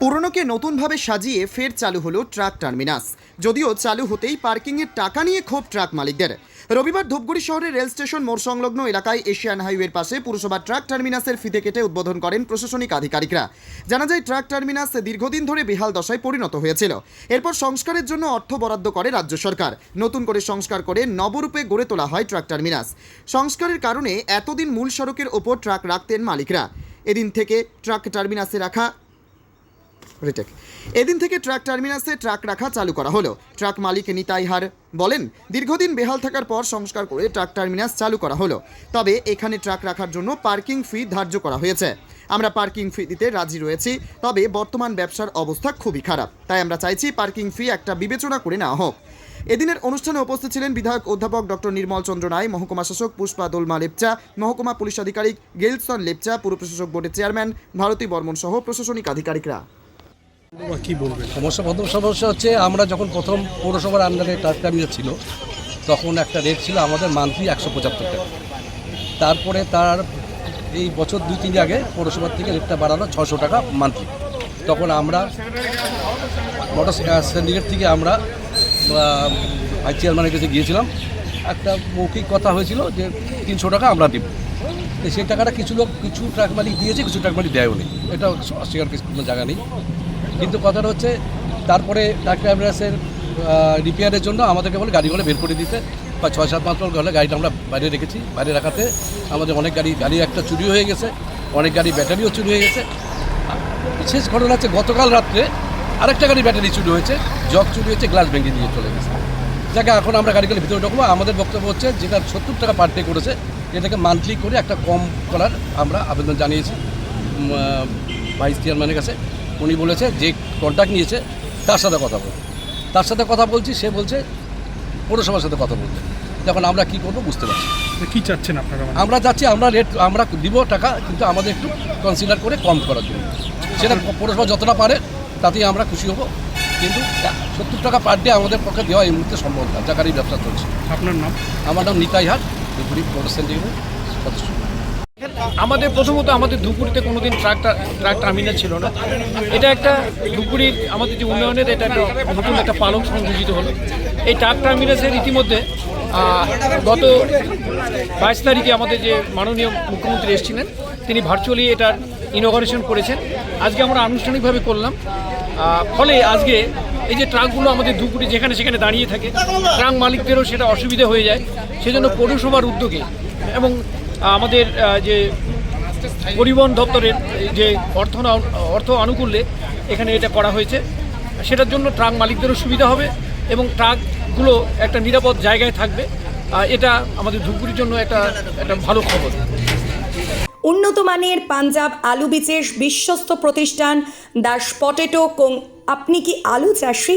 পুরনোকে নতুনভাবে সাজিয়ে ফের চালু হলো ট্রাক টার্মিনাস। যদিও চালু হতেই পার্কিংয়ের টাকা নিয়ে ক্ষোভ ট্রাক মালিকদের। রবিবার ধূপগুড়ি শহরের রেল স্টেশন মোড় সংলগ্ন এলাকায় এশিয়ান হাইওয়ের পাশে পুরসভা ট্রাক টার্মিনাসের ফিতে কেটে উদ্বোধন করেন প্রশাসনিক আধিকারিকরা। জানা যায়, ট্রাক টার্মিনাস দীর্ঘদিন ধরে বেহাল দশায় পরিণত হয়েছিল। এরপর সংস্কারের জন্য অর্থ বরাদ্দ করে রাজ্য সরকার। নতুন করে সংস্কার করে নবরূপে গড়ে তোলা হয় ট্রাক টার্মিনাস। সংস্কারের কারণে এতদিন মূল সড়কের ওপর ট্রাক রাখতেন মালিকরা। এদিন থেকে ট্রাক টার্মিনাসে রাখা রিটেক। এদিন থেকে ট্রাক টার্মিনাসে ট্রাক রাখা চালু করা হলো। ট্রাক মালিক নিতাই হার বলেন, দীর্ঘদিন বেহাল থাকার পর সংস্কার করে ট্রাক টার্মিনাস চালু করা হলো। তবে এখানে ট্রাক রাখার জন্য পার্কিং ফি ধার্য করা হয়েছে। আমরা পার্কিং ফি দিতে রাজি রয়েছি, তবে বর্তমান ব্যবসার অবস্থা খুবই খারাপ। তাই আমরা চাইছি পার্কিং ফি একটা বিবেচনা করে নেওয়া হোক। এদিনের অনুষ্ঠানে উপস্থিত ছিলেন বিধায়ক অধ্যাপক ডক্টর নির্মল চন্দ্র রায়, মহকুমা শাসক পুষ্পা দোলমা লেপচা, মহকুমা পুলিশ আধিকারিক গেলসন লেপচা পুর প্রশাসক বোর্ডের চেয়ারম্যান ভারতী বর্মন সহ প্রশাসনিক আধিকারিকরা। কি বলবেন? সমস্যা, প্রথম সমস্যা হচ্ছে, আমরা যখন প্রথম পৌরসভার আন্ডারে টার্মিনাল ছিল, তখন একটা রেট ছিল আমাদের মান্থলি একশো পঁচাত্তর টাকা। তারপরে তার এই বছর দুই, তিন আগে পৌরসভার থেকে রেটটা বাড়ানো ছশো টাকা মান্থলি তখন আমরা মোটর সিন্ডিকেট থেকে আমরা ভাইস চেয়ারম্যানের কাছে গিয়েছিলাম। একটা মৌখিক কথা হয়েছিল যে, তিনশো টাকা আমরা দেব। সেই টাকাটা কিছু লোক, কিছু ট্রাক মালিক দিয়েছে, কিছু ট্রাক মালিক দেয়ও নেই এটা অস্বীকার কোনো জায়গা নেই। কিন্তু কথাটা হচ্ছে, তারপরে ট্রাক অ্যাম্বুলেন্সের রিপেয়ারের জন্য আমাদেরকে বলে গাড়িগুলো বের করে দিতে। বা ছয় সাত মাস পর হলে গাড়িটা আমরা বাইরে রেখেছি, বাইরে রাখাতে আমাদের অনেক গাড়ি গাড়ি একটা চুরি হয়ে গেছে, অনেক গাড়ি ব্যাটারিও চুরি হয়ে গেছে। বিশেষ ঘটনা হচ্ছে, গতকাল রাত্রে আরেকটা গাড়ি ব্যাটারি চুরি হয়েছে, জগ চুরি হয়েছে, গ্লাস ভেঙে দিয়ে চলে গেছে। যাকে, এখন আমরা গাড়িগুলো ভিতরে ঢুকবো। আমাদের বক্তব্য হচ্ছে, যেটা সত্তর টাকা পার ডে করেছে, এটাকে মান্থলি করে একটা কম করার আমরা আবেদন জানিয়েছি ভাইস চেয়ারম্যানের কাছে। উনি বলেছে যে কন্ট্যাক্ট নিয়েছে তার সাথে কথা বলতে তার সাথে কথা বলছি সে বলছে পৌরসভার সাথে কথা বলতে তখন আমরা কি করব বুঝতে পারছি কি চাচ্ছেন আপনারা মানে? আমরা যাচ্ছি আমরা রেট আমরা দিব টাকা কিন্তু আমাদের একটু কনসিডার করে কম করার জন্য। সেটা পৌরসভা যতটা পারে তাতেই আমরা খুশি হব। কিন্তু সত্তর টাকা পার ডে আমাদের পক্ষে দেওয়া এই মুহূর্তে সম্ভব না জাকারি ব্যবসা চলছে। আপনার নাম? আমার নাম নিতাই হাট ধুপুরি পৌর আমাদের প্রথমত আমাদের ধুপগুড়িতে কোনোদিন ট্রাক ট্রাক টার্মিনাল ছিল না। এটা একটা ধুপগুড়ির আমাদের যে উন্নয়নের এটা একটা নতুন একটা পালক সংযোজিত হলো। এই ট্রাক টার্মিনাসের ইতিমধ্যে গত বাইশ তারিখে আমাদের যে মাননীয় মুখ্যমন্ত্রী এসেছিলেন, তিনি ভার্চুয়ালি এটার ইনোগ্রেশন করেছেন। আজকে আমরা আনুষ্ঠানিকভাবে করলাম। ফলে আজকে এই যে ট্রাকগুলো আমাদের ধুপগুড়ি যেখানে সেখানে দাঁড়িয়ে থাকে, ট্রাক মালিকদেরও সেটা অসুবিধা হয়ে যায়। সেজন্য পৌরসভার উদ্যোগে এবং আমাদের যে পরিবহন দপ্তরের যে অর্থ অর্থ আনুকূল্যে এখানে এটা করা হয়েছে। সেটার জন্য ট্রাক মালিকদেরও সুবিধা হবে এবং ট্রাকগুলো একটা নিরাপদ জায়গায় থাকবে। এটা আমাদের ধূপগুড়ির জন্য একটা একটা ভালো খবর। উন্নত মানের পাঞ্জাব আলু বীজের বিশ্বস্ত প্রতিষ্ঠান দাস পটেটো কোং আপনি কি আলু চাষি?